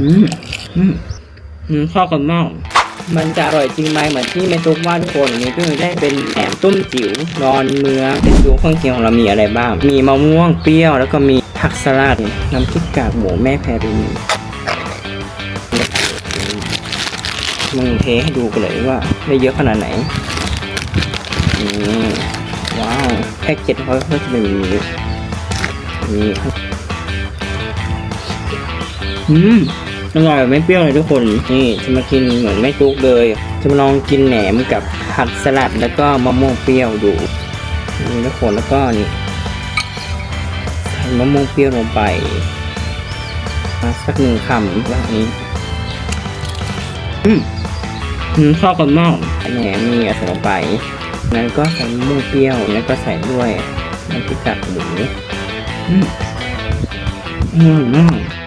อืมอืมอืมเข้ากันมากมันจะอร่อยจริงไหมเหมือนที่แม่ตุ๊กว่าทุกคนวันนี้เพิ่งได้เป็นแหนมต้มจิ๋วนอนเมืองเป็นดูเครื่องเคียงของเรามีอะไรบ้าง มีมะม่วงเปรี้ยว แล้วก็มีผักสลัดน้ำพริกกากหมูแม่แพรินมึงเทให้ดูกันเลยว่าได้เยอะขนาดไหนนี่ว้าวแพ็กเกจเขาก็จะเป็นแบบนี้นี่อืม อร่อยแบบไม่เปรี้ยวเลยทุกคน นี่จะมากินเหมือนไม่จุกเลย จะมาลองกินแหนมกับผักสลัดแล้วก็มะม่วงเปรี้ยวดูนี่ทุกคนแล้วก็นี่ใส่มะม่วงเปรี้ยวลงไปมาสักหนึ่งคำแบบนี้ อืมอืมเข้ากันมากแหนมมีอะไรใส่ลงไปนั้นก็ใส่มะม่วงเปรี้ยวแล้วก็ใส่ด้วยน้ำพริกกากหมูอืมอร่อยม